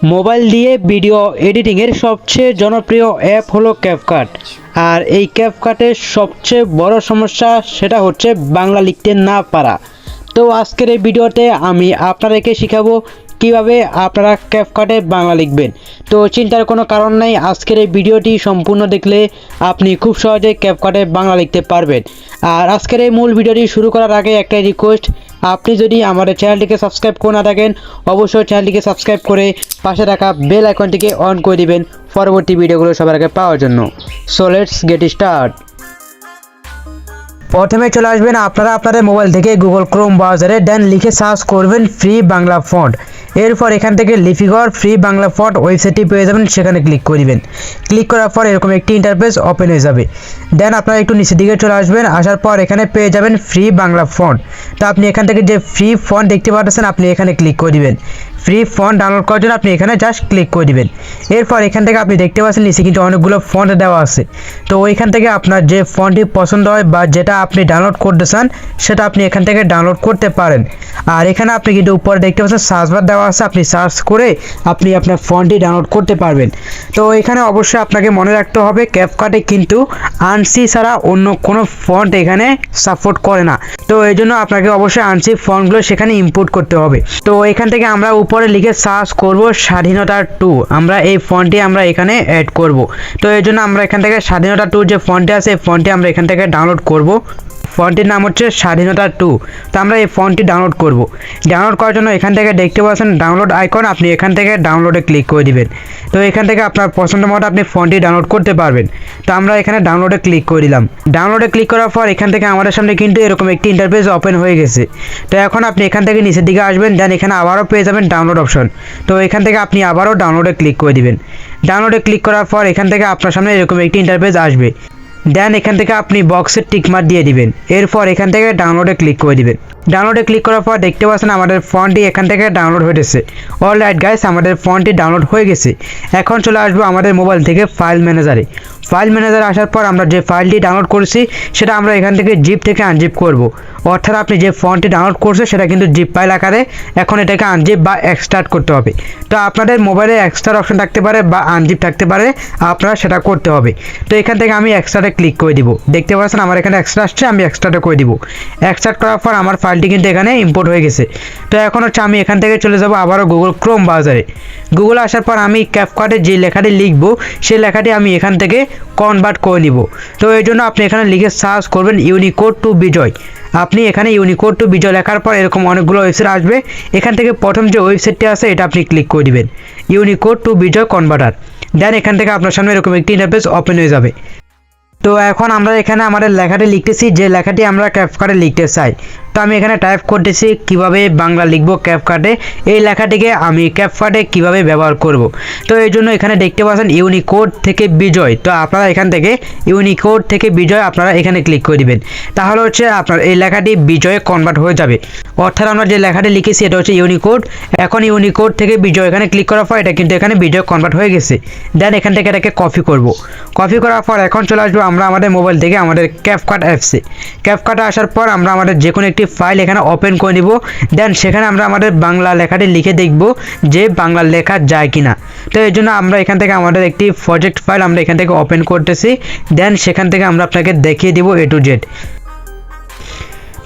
Mobile দিয়ে video এডিটিংয়ের সবচেয়ে জনপ্রিয় অ্যাপ হলো ক্যাপকাট আর এই ক্যাপকাটের সবচেয়ে বড় সমস্যা সেটা হচ্ছে বাংলা লিখতে না পারা। তো আজকের এই ভিডিওতে আমি আপনাদেরকে শেখাবো কীভাবে আপনারা ক্যাপকাটে বাংলা লিখবেন। তো চিন্তার কোনো কারণ নেই, আজকের এই ভিডিওটি সম্পূর্ণ দেখলে আপনি খুব সহজে ক্যাপকাটে বাংলা লিখতে পারবেন। আর আজকের এই মূল ভিডিওটি শুরু করার আগে একটাই রিকোয়েস্ট আপনি যদি আমাদের চ্যানেলটিকে সাবস্ক্রাইব করে না থাকেন, অবশ্যই চ্যানেলটিকে সাবস্ক্রাইব করে পাশে থাকা বেল আইকনটিকে অন করে দিবেন পরবর্তী ভিডিওগুলো সবার আগে পাওয়ার জন্য। সো লেটস গেট স্টার্ট প্রথমে চলে আসবেন আপনারা আপনাদের মোবাইল থেকে গুগল ক্রোম ব্রাউজারে দেন লিখে সার্চ করবেন ফ্রি বাংলা ফন্ট এরপর এখান থেকে লিপিগড় ফ্রি বাংলা ফট ওয়েবসাইটটি পেয়ে যাবেন, সেখানে ক্লিক করবেন। ক্লিক করার পর এরকম একটি ইন্টারফেস ওপেন হয়ে যাবে। দেন আপনারা একটু নিচের দিকে চলে আসবেন, আসার পর এখানে পেয়ে যাবেন ফ্রি বাংলা ফন্ট তো আপনি এখান থেকে যে ফ্রি ফন্ট দেখতে পাচ্ছেন আপনি এখানে ক্লিক করে দিবেন ফ্রি ফন্ট ডাউনলোড করার জন্য আপনি এখানে জাস্ট ক্লিক করে দিবেন। এরপর এখান থেকে আপনি দেখতে পাচ্ছেন নিচে কিন্তু অনেকগুলো ফন্ট দেওয়া আছে। তো ওইখান থেকে আপনার যে ফন্টটি পছন্দ হয় বা যেটা আপনি ডাউনলোড করতে চান, সেটা আপনি এখান থেকে ডাউনলোড করতে পারেন। আর এখানে আপনি কিন্তু উপরে দেখতে পাচ্ছেন সার্চ বার দেওয়া আছে, আপনি সার্চ করে আপনি আপনার ফন্টটি ডাউনলোড করতে পারবেন। তো এখানে অবশ্যই আপনাকে মনে রাখতে হবে ক্যাপকাটে কিন্তু আনসি ছাড়া অন্য কোনো ফন্ট এখানে সাপোর্ট করে না। তো এই জন্য আপনাকে অবশ্যই আনসিপ ফর্মগুলো সেখানে ইম্পোর্ট করতে হবে। তো এখান থেকে আমরা উপরে লিখে সার্চ করব স্বাধীনতা টু। আমরা এই ফন্টটি আমরা এখানে অ্যাড করব। তো এই জন্য আমরা এখান থেকে স্বাধীনতা টু যে ফন্টটি আছে, এই ফন্টটি আমরা এখান থেকে ডাউনলোড করব। ফন্টটির নাম হচ্ছে স্বাধীনতা টু। তো আমরা এই ফন্টটি ডাউনলোড করব। ডাউনলোড করার জন্য এখান থেকে দেখতে পাচ্ছেন ডাউনলোড আইকন আপনি এখান থেকে ডাউনলোডে ক্লিক করে দিবেন। তো এখান থেকে আপনার পছন্দ মতো আপনি ফন্টটি ডাউনলোড করতে পারবেন। তো আমরা এখানে ডাউনলোডে ক্লিক করে দিলাম। ডাউনলোডে ক্লিক করার পর এখান থেকে আমাদের সামনে কিন্তু এরকম একটি ইন্টারফেস ওপেন হয়ে গেছে। তো এখন আপনি এখান থেকে নিচের দিকে আসবেন দেন এখানে আবারও পেয়ে যাবেন ডাউনলোড অপশন তো এখান থেকে আপনি আবারও ডাউনলোডে ক্লিক করে দিবেন। ডাউনলোডে ক্লিক করার পর এখান থেকে আপনার সামনে এরকম একটি ইন্টারফেস আসবে। দেন এখান থেকে আপনি বক্সের টিকমার দিয়ে দিবেন। এরপর এখান থেকে ডাউনলোডে ক্লিক করে দিবেন। ডাউনলোডে ক্লিক করার পর দেখতে পাচ্ছেন আমাদের ফোনটি এখান থেকে ডাউনলোড হয়ে গেছে অল রাইট গাইস আমাদের ফোনটি ডাউনলোড হয়ে গেছে। এখন চলে আসব আমাদের মোবাইল থেকে ফাইল ম্যানেজারে ফাইল ম্যানেজার আসার পর আমরা যে ফাইলটি ডাউনলোড করেছি, সেটা আমরা এখান থেকে জিপ থেকে আনজিপ করব। অর্থাৎ আপনি যে ফন্টটি ডাউনলোড করছে, সেটা কিন্তু জিপ ফাইল আকারে এখন এটাকে আনজিপ বা এক্সট্রাক্ট করতে হবে। তো আপনাদের মোবাইলে এক্সট্রা অপশন থাকতে পারে বা আনজিপ থাকতে পারে, আপনারা সেটা করতে হবে। তো এখান থেকে আমি এক্সট্রাতে ক্লিক করে দিব। দেখতে পাচ্ছেন আমার এখানে এক্সট্রা আসছে, আমি এক্সট্রাটা করে দিব। এক্সট্রাক্ট করার পর আমার ফাইলটি কিন্তু এখানে ইম্পোর্ট হয়ে গেছে। তো এখন হচ্ছে আমি এখান থেকে চলে যাব আবারও গুগল ক্রোম ব্রাউজারে গুগল আসার পর আমি ক্যাপকার্টে যে লেখাটি লিখব, সেই লেখাটি আমি এখান থেকে কনভার্ট করে নিব। তো এই জন্য আপনি এখানে লিখে সার্চ করবেন ইউনিকোড টু বিজয় আপনি এখানে ইউনিকোড টু বিজয় লেখার পর এরকম অনেকগুলো ওয়েবসাইট আসবে। এখান থেকে প্রথম যে ওয়েবসাইটটি আছে, এটা আপনি ক্লিক করে দিবেন। ইউনিকোড টু বিজয় কনভার্টার দেন এখান থেকে আপনার সামনে এরকম একটি ইন্টারফেস ওপেন হয়ে যাবে। তো এখন আমরা এখানে আমাদের লেখাটি লিখতেছি। যে লেখাটি আমরা ক্যাপকার্টে লিখতে চাই তো আমি এখানে টাইপ করতেছি কীভাবে বাংলা লিখব ক্যাপকার্টে এই লেখাটিকে আমি ক্যাপকার্টে কীভাবে ব্যবহার করব। তো এই জন্য এখানে দেখতে পাচ্ছেন ইউনিকোড থেকে বিজয়। তো আপনারা এখান থেকে ইউনিকোড থেকে বিজয় আপনারা এখানে ক্লিক করে দিবেন। তাহলে হচ্ছে আপনার এই লেখাটি বিজয়ে কনভার্ট হয়ে যাবে। অর্থাৎ আমরা যে লেখাটি লিখেছি এটা হচ্ছে ইউনিকোড এখন ইউনিকোড থেকে বিজয় এখানে ক্লিক করার পর এটা কিন্তু এখানে বিজয় কনভার্ট হয়ে গেছে। দেন এখান থেকে এটাকে কপি করব। কপি করার পর এখন চলে আসব আমরা আমাদের মোবাইল থেকে আমাদের ক্যাপকাট অ্যাপসে ক্যাপকাটে আসার পর আমরা আমাদের যে কোনো একটি ফাইল এখানে ওপেন করে নিব। দেন সেখানে আমরা আমাদের বাংলা লেখাটি লিখে দেখব যে বাংলা লেখা যায় কিনা। তো এই জন্য আমরা এখান থেকে আমাদের একটি প্রজেক্ট ফাইল আমরা এখান থেকে ওপেন করতেছি। দেন সেখান থেকে আমরা আপনাকে দেখিয়ে দিব এ টু জেড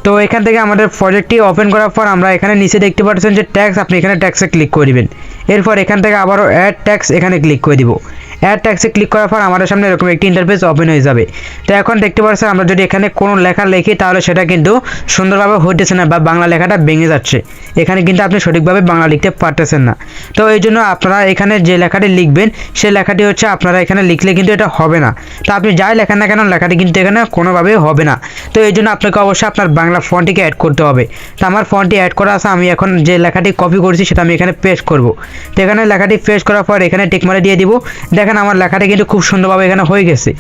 তো এখান থেকে আমাদের প্রজেক্টটি ওপেন করার পর আমরা এখানে নিচে দেখতে পাচ্ছেন যে ট্যাক্স আপনি এখানে ট্যাক্সে ক্লিক করবেন এরপর এখান থেকে আবারও অ্যাড ট্যাক্স এখানে ক্লিক করে দিব। অ্যাড ট্যাক্সে ক্লিক করার পর আমাদের সামনে এরকম একটি ইন্টারফেস ওপেন হয়ে যাবে। তো এখন দেখতে পাচ্ছেন আমরা যদি এখানে কোনো লেখা লিখি, তাহলে সেটা কিন্তু সুন্দরভাবে হইতেছে না বা বাংলা লেখাটা ভেঙে যাচ্ছে। এখানে কিন্তু আপনি সঠিকভাবে বাংলা লিখতে পারতেছেন না। তো এই জন্য আপনারা এখানে যে লেখাটি লিখবেন সেই লেখাটি হচ্ছে আপনারা এখানে লিখলে কিন্তু এটা হবে না। তো আপনি যাই লেখেন না কেন, লেখাটি কিন্তু এখানে কোনোভাবেই হবে না। তো এই জন্য আপনাকে অবশ্যই আপনার বাংলা ফন্টটিকে অ্যাড করতে হবে। তো আমার ফন্টটি অ্যাড করা আছে, আমি এখন যে লেখাটি কপি করেছি, সেটা আমি এখানে পেস্ট করব। তো এখানে লেখাটি পেস্ট করার পর এখানে টিকমারে দিয়ে দিব। দেখেন আমার লেখাটা কিন্তু খুব সুন্দরভাবে এখানে হয়ে গেছে।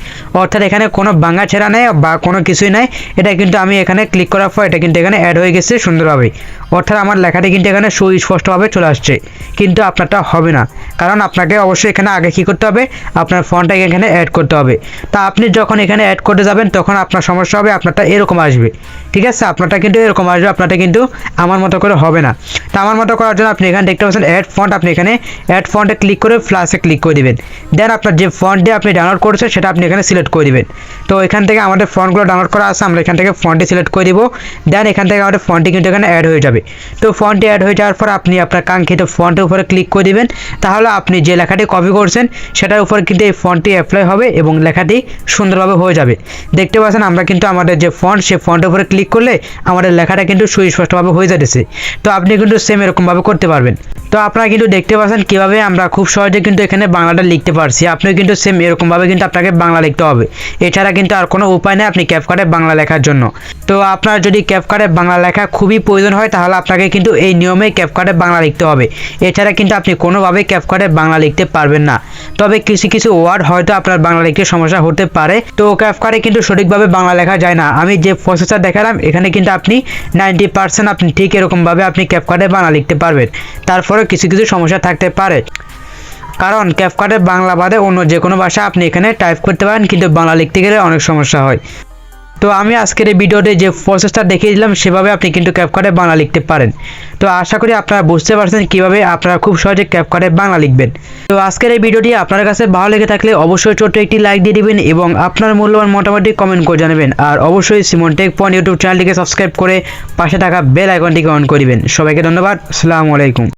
অর্থাৎ এখানে কোনো বাঙ্গা ছেঁড়া নেই বা কোনো কিছুই নাই। এটা কিন্তু আমি এখানে ক্লিক করার পর এটা কিন্তু এখানে অ্যাড হয়ে গেছে সুন্দরভাবে। অর্থাৎ আমার লেখাটি কিন্তু এখানে সুস্পষ্টভাবে চলে আসছে। কিন্তু আপনারটা হবে না। কারণ আপনাকে অবশ্যই এখানে আগে কী করতে হবে? আপনার ফোনটাকে এখানে অ্যাড করতে হবে। তা আপনি যখন এখানে অ্যাড করতে যাবেন, তখন আপনার সমস্যা হবে, আপনারটা এরকম আসবে। ঠিক আছে? আপনারটা কিন্তু এরকম আসবে, আপনারটা কিন্তু আমার মতো করে হবে না। তা আমার মতো করার জন্য আপনি এখানে দেখতে পাচ্ছেন অ্যাড ফন্ট আপনি এখানে অ্যাড ফন্টে ক্লিক করে ফ্লাসে ক্লিক করে দিবেন। দেন আপনার যে ফন্টটি আপনি ডাউনলোড করেছেন, সেটা আপনি এখানে সিলেক্ট করে দিবেন। তো এখান থেকে আমাদের ফন্টগুলো ডাউনলোড করা আছে, আমরা এখান থেকে ফন্টটি সিলেক্ট করে দিব। দেন এখান থেকে আমাদের ফন্টটি কিন্তু এখানে অ্যাড হয়ে যাবে। তো ফন্টটি অ্যাড হয়ে যাওয়ার পর আপনি আপনার কাঙ্ক্ষিত ফন্টের উপরে ক্লিক করে দিবেন। তাহলে আপনি যে লেখাটি কপি করছেন, সেটার উপর কিন্তু এই ফন্টটি অ্যাপ্লাই হবে এবং লেখাটি সুন্দরভাবে হয়ে যাবে। দেখতে পাচ্ছেন আমরা কিন্তু আমাদের যে ফন্ট সেই ফন্টের উপরে ক্লিক করলে আমাদের লেখাটা কিন্তু সুস্পষ্টভাবে হয়ে যাচ্ছে। তো আপনি কিন্তু সেম এরকমভাবে করতে পারবেন। তো আপনারা কিন্তু দেখতে পাচ্ছেন কীভাবে আমরা খুব সহজে কিন্তু এখানে বাংলাটা লিখতে পারছি। আপনিও কিন্তু সেম এরকমভাবে কিন্তু আপনাকে বাংলা লিখতে হবে। এছাড়া কিন্তু আর কোনো উপায় নেই আপনি ক্যাপকার্টে বাংলা লেখার জন্য। তো আপনার যদি ক্যাপকার্টে বাংলা লেখা খুবই প্রয়োজন হয়, তাহলে আপনাকে কিন্তু এই নিয়মে ক্যাপকার্টে বাংলা লিখতে হবে। এছাড়া কিন্তু আপনি কোনোভাবেই ক্যাপকার্টে বাংলা লিখতে পারবেন না। তবে কিছু কিছু ওয়ার্ড হয়তো আপনার বাংলা লিখতে সমস্যা হতে পারে। তো ক্যাপকার্টে কিন্তু সঠিকভাবে বাংলা লেখা যায় না। আমি যে প্রসেসটা দেখালাম, এখানে কিন্তু আপনি নাইনটি পার্সেন্ট আপনি ঠিক এরকমভাবে আপনি ক্যাপকার্টে বাংলা লিখতে পারবেন। তারপরে কিছু কিছু সমস্যা থাকতে পারে। কারণ ক্যাপকার্টে বাংলা বাদে অন্য যে কোনো ভাষা আপনি এখানে টাইপ করতে পারেন, কিন্তু বাংলা লিখতে গেলে অনেক সমস্যা হয়। তো আমি আজকের এই ভিডিওতে যে প্রসেসটা দেখিয়ে দিলাম সেভাবে আপনি কিন্তু ক্যাপকার্টে বাংলা লিখতে পারেন। তো আশা করি আপনারা বুঝতে পারছেন কীভাবে আপনারা খুব সহজে ক্যাপকার্টে বাংলা লিখবেন। তো আজকের এই ভিডিওটি আপনার কাছে ভালো লেগে থাকলে অবশ্যই ছোট্ট একটি লাইক দিয়ে দিবেন এবং আপনার মূল্যবান মোটামুটি কমেন্ট করে জানাবেন। আর অবশ্যই সিমন টেক পয়েন্ট ইউটিউব চ্যানেলটিকে সাবস্ক্রাইব করে পাশে থাকা বেল আইকনটিকে অন করিবেন সবাইকে ধন্যবাদ। আসসালামু আলাইকুম।